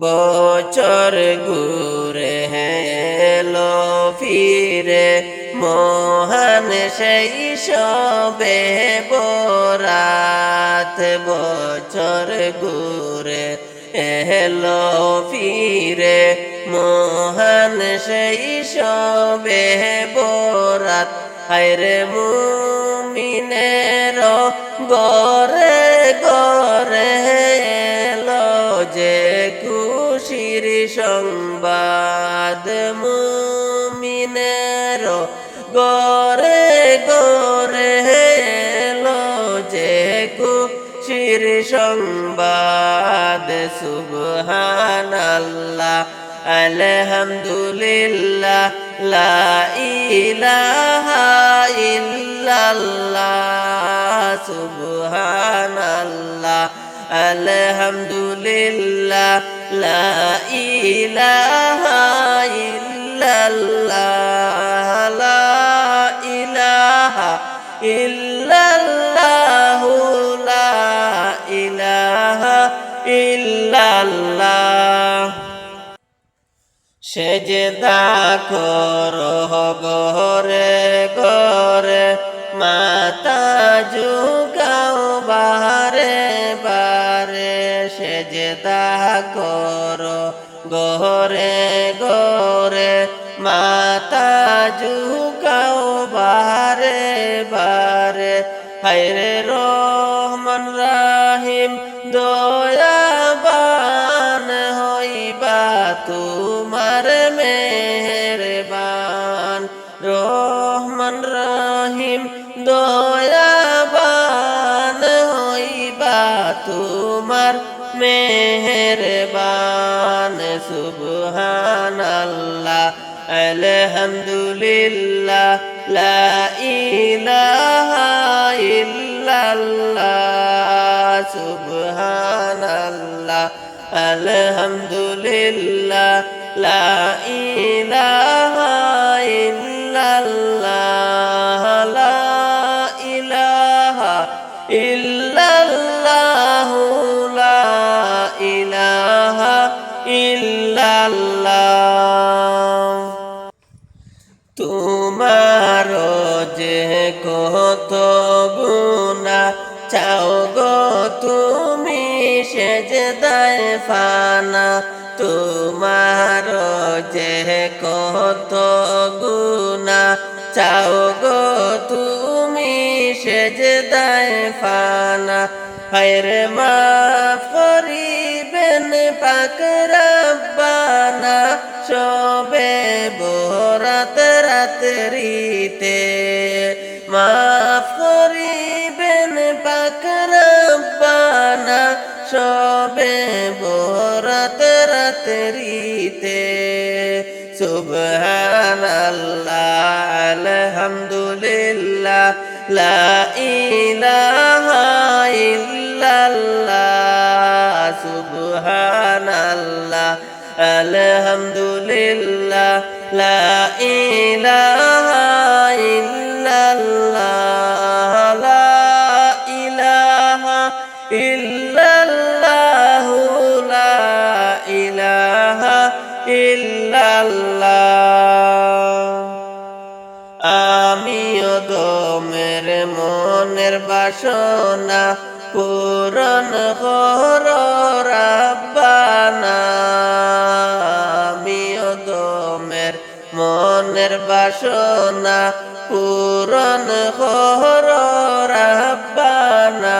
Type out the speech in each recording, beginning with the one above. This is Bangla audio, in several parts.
বছর ঘুরে হেলো ফিরে, মহান সেই সবে বরাত। বছর ঘুরে এলো ফিরে, মহান সেই সবে বরাত। হায়রে মুমিনের গরে গরে এলো যে খুশির সংবাদ মুমিনের গরে গরে এলো যে খুশির সংবাদ। সুবহানাল্লাহ, আলহামদুলিল্লাহ, লা ইলাহা ইল্লাল্লাহ, সুবহানাল্লাহ। আলহামদুলিল্লাহ, লা ইলাহা ইল্লাল্লাহ, লা ইলাহা ইল্লাল্লাহু, লা ইলাহা ইল্লাল্লাহ। সেজদা কর গরে গরে, মাতা যুগাও সেজদা কর গরে গরে মাতা যুগাও বারে বারে হায়রে রহমান রাহিম, দয়াবান হইবা তোমার মেহরবান। রহমান রাহিম দয়াবান তোমার মেহরবান সুবহানাল্লাহ আলহামদুলিল্লাহ লা ইলাহা ইল্লাল্লাহ সুবহানাল্লাহ আলহামদুলিল্লাহ লা ইলাহা যে কত গুণা চাও গো তুমি সেজদায় ফানা তোমার যে কত গুণা চাও গো তুমি সেজদায় ফানা হায়রে মাফ করিবেন পাক রব্বানা। সবে বরাত রাত্রিতে মাফ করিবেন পাক রব্বানা সবে বরাত রাত্রিতে সুবহানাল্লাহ, আলহামদুলিল্লাহ, লা ইলাহা ইল্লাল্লাহ, সুবহানাল্লাহ, আলহামদুলিল্লাহ, লা ইলাহা আমিও দমের মনের বাসনা পূরণ কর রাব্বানা। আমিও দমের মনের বাসনা পূরণ কর রাব্বানা।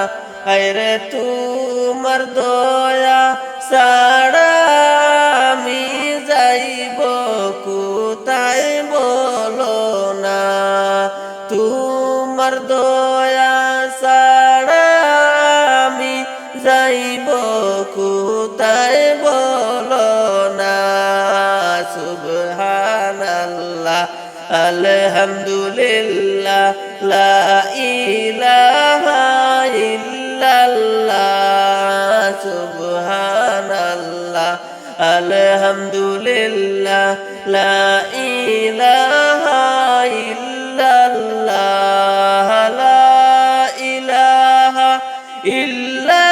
হায়রে তোমার দয়া যাইব, কোথায় বলো না সুবহানাল্লাহ, আলহামদুলিল্লাহ, লা ইলাহা ইল্লাল্লাহ, সুবহানাল্লাহ, আলহামদুলিল্লাহ, লা ইলাহা ইল্লাল্লাহ, লা ইলাহা ইল্লাল্লাহ।